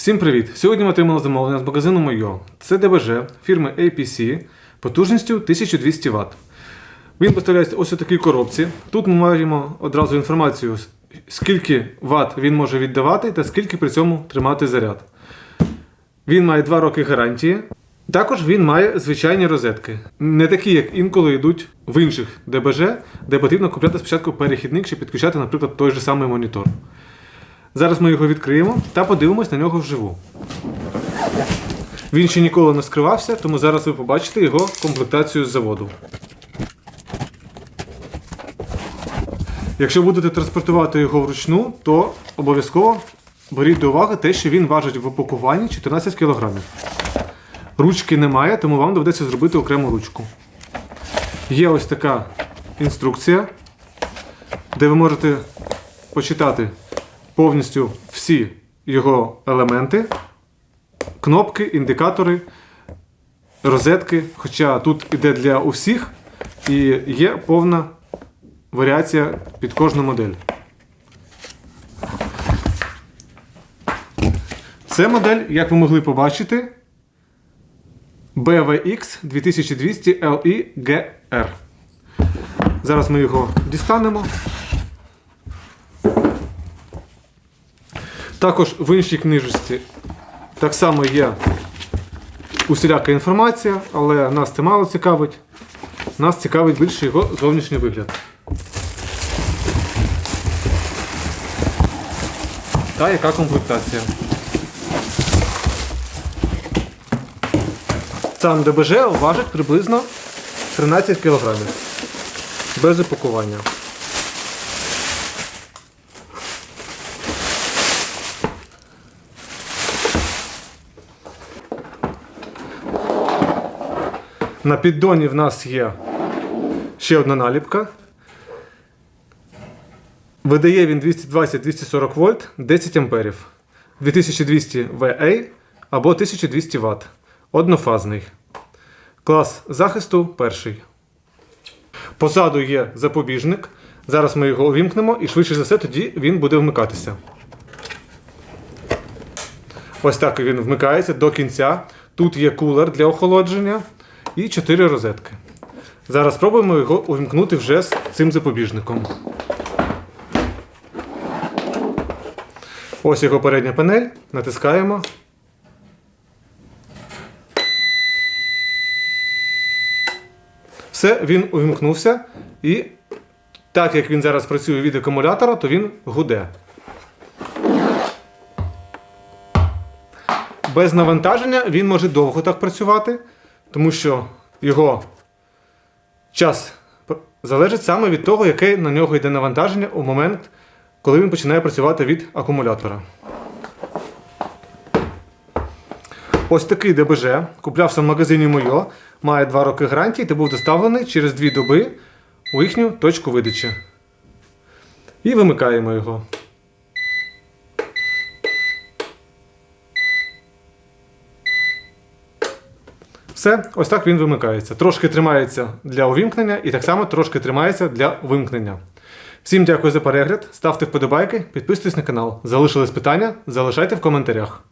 Всім привіт! Сьогодні ми отримали замовлення з магазину Мойо. Це ДБЖ фірми APC потужністю 1200 Вт. Він поставляється ось у такій коробці. Тут ми маємо одразу інформацію, скільки Вт він може віддавати та скільки при цьому тримати заряд. Він має 2 роки гарантії. Також він має звичайні розетки. Не такі, як інколи йдуть в інших ДБЖ, де потрібно купляти спочатку перехідник, щоб підключати, наприклад, той же самий монітор. Зараз ми його відкриємо та подивимось на нього вживу. Він ще ніколи не скривався, тому зараз ви побачите його комплектацію з заводу. Якщо будете транспортувати його вручну, то обов'язково беріть до уваги те, що він важить в упакуванні 14 кг. Ручки немає, тому вам доведеться зробити окрему ручку. Є ось така інструкція, де ви можете почитати повністю всі його елементи, кнопки, індикатори, розетки. Хоча тут іде для усіх і є повна варіація під кожну модель. Це модель, як ви могли побачити, BVX 2200 LE GR. Зараз ми його дістанемо. Також в іншій книжці так само є усіляка інформація, але нас це мало цікавить. Нас цікавить більше його зовнішній вигляд. Та яка комплектація. Сам ДБЖ важить приблизно 13 кг. Без упакування. На піддоні в нас є ще одна наліпка. Видає він 220-240 вольт 10 амперів. 2200 VA або 1200 Вт. Однофазний. Клас захисту перший. Позаду є запобіжник. Зараз ми його увімкнемо і швидше за все тоді він буде вмикатися. Ось так він вмикається до кінця. Тут є кулер для охолодження і 4 розетки. Зараз спробуємо його увімкнути вже з цим запобіжником. Ось його передня панель. Натискаємо. Все, він увімкнувся. І так як він зараз працює від акумулятора, то він гуде. Без навантаження він може довго так працювати, тому що його час залежить саме від того, яке на нього йде навантаження у момент, коли він починає працювати від акумулятора. Ось такий ДБЖ куплявся в магазині Мойо, має 2 роки гарантії та був доставлений через 2 доби у їхню точку видачі. І вимикаємо його. Все, ось так він вимикається. Трошки тримається для увімкнення і так само трошки тримається для вимкнення. Всім дякую за перегляд, ставте вподобайки, підписуйтесь на канал. Залишились питання, залишайте в коментарях.